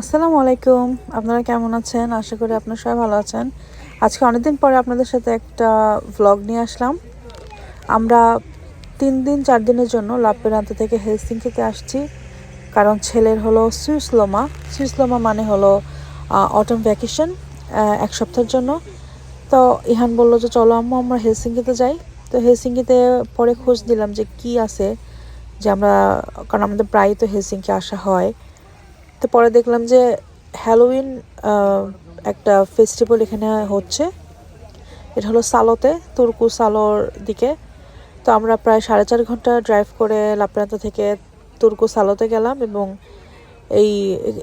আসসালামু আলাইকুম। আপনারা কেমন আছেন? আশা করি আপনারা সবাই ভালো আছেন। আজকে অনেকদিন পরে আপনাদের সাথে একটা ভ্লগ নিয়ে আসলাম। আমরা তিন দিন, চার দিনের জন্য লাপ্পেরান্ত থেকে হেলসিঙ্কিতে আসছি। কারণ ছেলের হলো সুইসলোমা। সুইসলোমা মানে হলো অটম ভ্যাকেশন এক সপ্তাহের জন্য। তো ইহান বলল যে, চলো আম্মু, আমরা হেলসিঙ্কিতে যাই। তো হেলসিঙ্কিতে পরে খোঁজ দিলাম যে কি আছে, যে আমরা, কারণ আমাদের প্রায়ই তো হেলসিঙ্কি আসা হয়। তো পরে দেখলাম যে হ্যালোউইন একটা ফেস্টিভ্যাল এখানে হচ্ছে। এটা হলো সালোতে, তুর্কু সালোর দিকে। তো আমরা প্রায় সাড়ে চার ঘণ্টা ড্রাইভ করে লাপ্রান্ত থেকে তুর্কু সালোতে গেলাম এবং এই,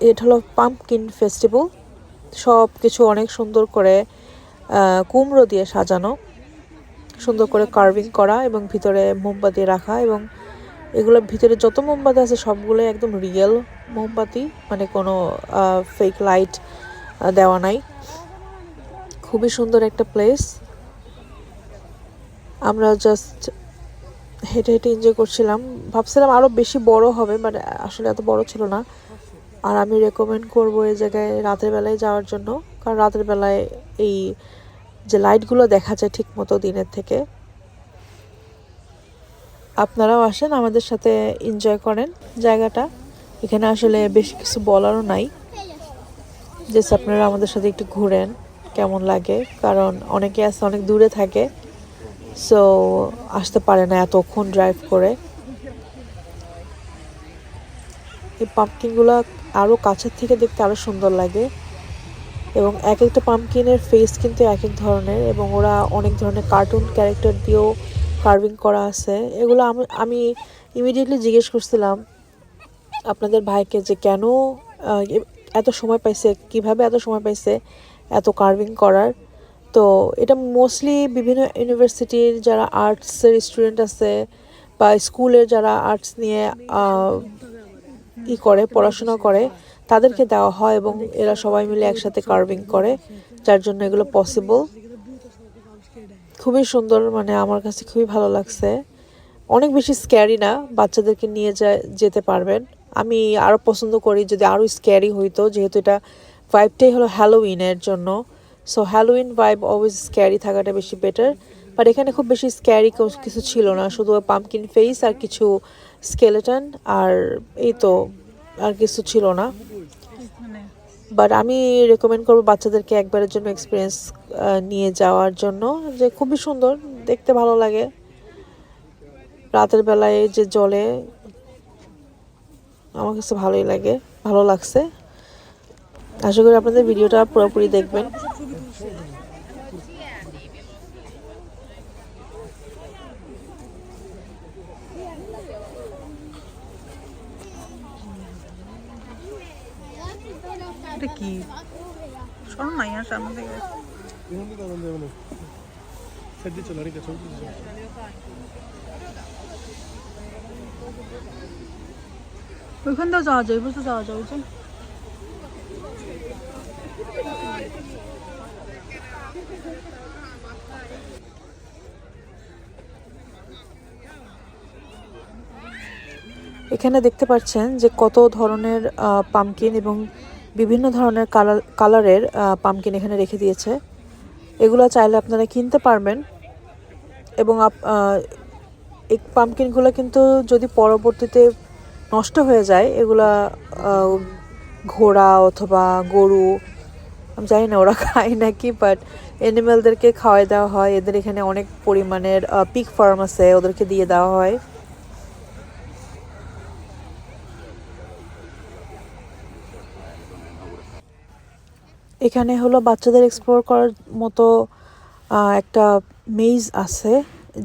এটা হলো পাম্পকিন ফেস্টিভ্যাল সব কিছু অনেক সুন্দর করে কুমড়ো দিয়ে সাজানো। সুন্দর করে কার্ভিং করা এবং ভিতরে মোমবাতি রাখা এবং এগুলোর ভিতরে যত মোমবাতি আছে সবগুলো একদম রিয়েল মোমবাতি মানে কোনো ফেক লাইট দেওয়া নাই। খুবই সুন্দর একটা প্লেস আমরা জাস্ট হেঁটে হেঁটে এনজয় করছিলাম। ভাবছিলাম আরও বেশি বড় হবে বাট আসলে এত বড় ছিল না। আর আমি রেকমেন্ড করব এই জায়গায় রাতের বেলায় যাওয়ার জন্য। কারণ রাতের বেলায় এই যে লাইটগুলো দেখা যায় ঠিক মতো দিনের থেকে। আপনারাও আসেন, আমাদের সাথে এনজয় করেন জায়গাটা। এখানে আসলে বেশি কিছু বলারও নাই। যে আপনারা আমাদের সাথে একটু ঘুরেন, কেমন লাগে? কারণ অনেকে আছে, অনেক দূরে থাকে। সো আসতে পারে না এতক্ষণ ড্রাইভ করে। এই পাম্পকিনগুলো আরও কাছের থেকে দেখতে আরও সুন্দর লাগে। এবং এক একটা পাম্পকিনের ফেস কিন্তু এক এক ধরনের। এবং ওরা অনেক ধরনের কার্টুন ক্যারেক্টার দিয়েও কার্ভিং করা আছে। এগুলো আমি আমি ইমিডিয়েটলি জিজ্ঞেস করছিলাম আপনাদের ভাইকে যে কেন এত সময় পাইছে, কীভাবে এত সময় পাইছে এত কার্ভিং করার। তো এটা মোস্টলি বিভিন্ন ইউনিভার্সিটির যারা আর্টসের স্টুডেন্ট আছে বা স্কুলের যারা আর্টস নিয়ে ই করে, পড়াশোনা করে, তাদেরকে দেওয়া হয় এবং এরা সবাই মিলে একসাথে কার্ভিং করে, যার জন্য এগুলো পসিবল খুবই সুন্দর মানে আমার কাছে খুবই ভালো লাগছে। অনেক বেশি স্ক্যারি না, বাচ্চাদেরকে নিয়ে যা- যেতে পারবেন। আমি আরও পছন্দ করি যদি আরও স্ক্যারি হইতো, যেহেতু এটা ভাইবটাই হলো হ্যালোউইনের জন্য। So Halloween vibe always scary থাকাটা বেশি বেটার বাট এখানে খুব বেশি স্ক্যারি কিছু ছিল না, শুধু পাম্পকিন ফেস আর কিছু স্কেলেটন আর এই তো, আর কিছু ছিল না। বাট আমি রেকমেন্ড করব বাচ্চাদেরকে একবারের জন্য এক্সপিরিয়েন্স নিয়ে যাওয়ার জন্য। যে খুবই সুন্দর, দেখতে ভালো লাগে। রাতের বেলায় যে জলে, আমার কাছে ভালোই লাগে, ভালো লাগছে। আশা করি আপনাদের ভিডিওটা পুরোপুরি দেখবেন। এটা কি? শোনো নাই ইয়ার সামনে থেকে যাওয়া যায় বুঝতে যাওয়া যায় বুঝছেন এখানে দেখতে পাচ্ছেন যে কত ধরনের পামকিন এবং বিভিন্ন ধরনের কালার, কালারের পামকিন এখানে রেখে দিয়েছে। এগুলো চাইলে আপনারা কিনতে পারবেন। এবং এই পামকিনগুলো কিন্তু যদি পরবর্তীতে নষ্ট হয়ে যায়, এগুলা ঘোড়া অথবা গরু, আমি জানি না ওরা খায় নাকি বাট অ্যানিমেলদেরকে খাওয়াই দেওয়া হয়। এদের এখানে অনেক পরিমাণের পিক ফার্ম আছে, ওদেরকে দিয়ে দেওয়া হয়। এখানে হলো বাচ্চাদের এক্সপ্লোর করার মতো একটা মেজ আছে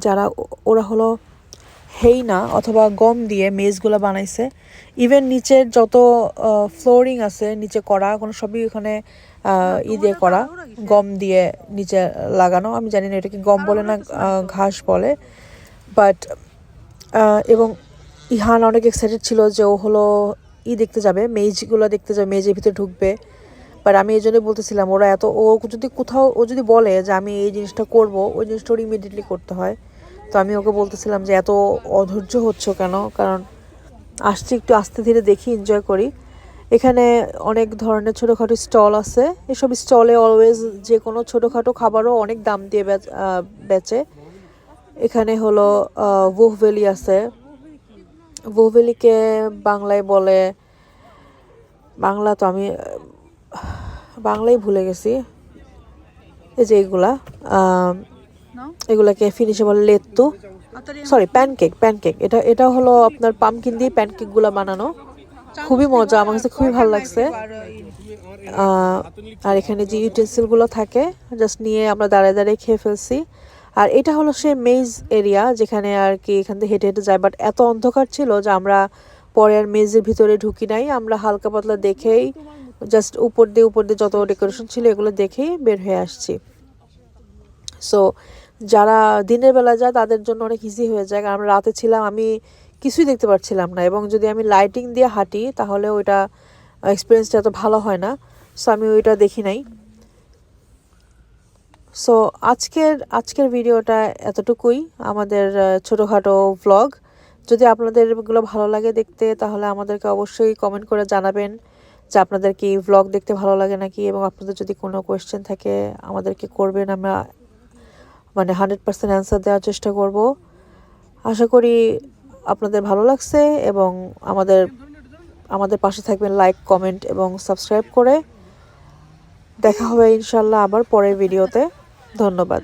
যারা ওরা হলো হেইনা অথবা গম দিয়ে মেজগুলো বানাইছে। ইভেন নিচের যত ফ্লোরিং আছে নিচে করা কোনো সবই ওখানে ই দিয়ে করা গম দিয়ে নিচে লাগানো। আমি জানি না এটাকে গম বলে না ঘাস বলে। বাট এবং ইহান অনেক এক্সাইটেড ছিল যে ও হলো ই দেখতে যাবে মেজগুলো দেখতে যাবে মেজের ভিতরে ঢুকবে। বাট আমি এই জন্যই বলতেছিলাম, ওরা এত, ও যদি কোথাও, ও যদি বলে যে আমি এই জিনিসটা করব, ওই জিনিসটা ওর ইমিডিয়েটলি করতে হয়। তো আমি ওকে বলতেছিলাম যে এত অধৈর্য হচ্ছ কেন? কারণ আসছি একটু আস্তে ধীরে দেখি এনজয় করি। এখানে অনেক ধরনের ছোটোখাটো স্টল আছে। এসব স্টলে অলওয়েজ যে কোনো ছোটোখাটো খাবারও অনেক দাম দিয়ে বেচে এখানে হলো ভুহভেলি আছে। ভুহভেলিকে বাংলায় বলে, বাংলা তো আমি বাংলায় ভুলে গেছি। এই যে এগুলা এগুলাকে ফিনিশে বলে লেত্তু সরি প্যানকেক প্যানকেক এটা এটা হলো আপনার পামকিন দিয়ে প্যানকেকগুলো বানানো। খুবই মজা আমার কাছে খুবই ভালো লাগছে। আর এখানে যে ইউটেন্সিলগুলো থাকে জাস্ট নিয়ে আমরা দাঁড়ায় দাঁড়িয়ে খেয়ে ফেলছি। আর এটা হলো সে মেজ এরিয়া যেখানে আর কি এখান থেকে হেঁটে হেঁটে যায়। বাট এত অন্ধকার ছিল যে আমরা পরে আর মেজের ভিতরে ঢুকি নাই। আমরা হালকা পাতলা দেখেই জাস্ট উপর দিয়ে উপর দিয়ে যত ডেকোরেশন ছিল এগুলো দেখেই বের হয়ে আসছি। সো যারা দিনের বেলা যায় তাদের জন্য অনেক ইজি হয়ে যায়। কারণ রাতে ছিলাম আমি কিছুই দেখতে পাচ্ছিলাম না এবং যদি আমি লাইটিং দিয়ে হাঁটি তাহলে ওইটা এক্সপিরিয়েন্সটা এত ভালো হয় না। সো আমি ওইটা দেখি নাই। সো আজকের আজকের ভিডিওটা এতটুকুই। আমাদের ছোটোখাটো ভ্লগ যদি আপনাদের এগুলো ভালো লাগে দেখতে তাহলে আমাদেরকে অবশ্যই কমেন্ট করে জানাবেন। যে আপনাদের কি ভ্লগ দেখতে ভালো লাগে নাকি? এবং আপনাদের যদি কোনো কোয়েশ্চেন থাকে, আমাদেরকে করবেন। আমরা মানে হান্ড্রেড পার্সেন্ট অ্যান্সার দেওয়ার চেষ্টা করব। আশা করি আপনাদের ভালো লাগছে এবং আমাদের আমাদের পাশে থাকবেন লাইক কমেন্ট এবং সাবস্ক্রাইব করে। দেখা হবে ইনশাল্লাহ আবার পরের ভিডিওতে ধন্যবাদ।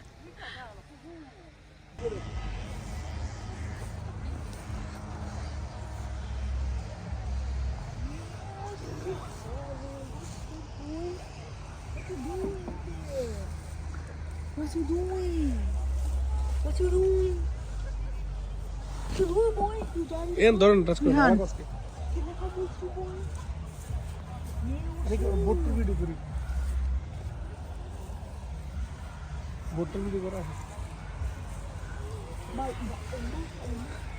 What you doing? What you doing? What you doing, boy? You done? Yeah, don't touch me. Can I have a you, boy? Like boat to video kuri. Boat to video kora. Bye. Bye. Bye.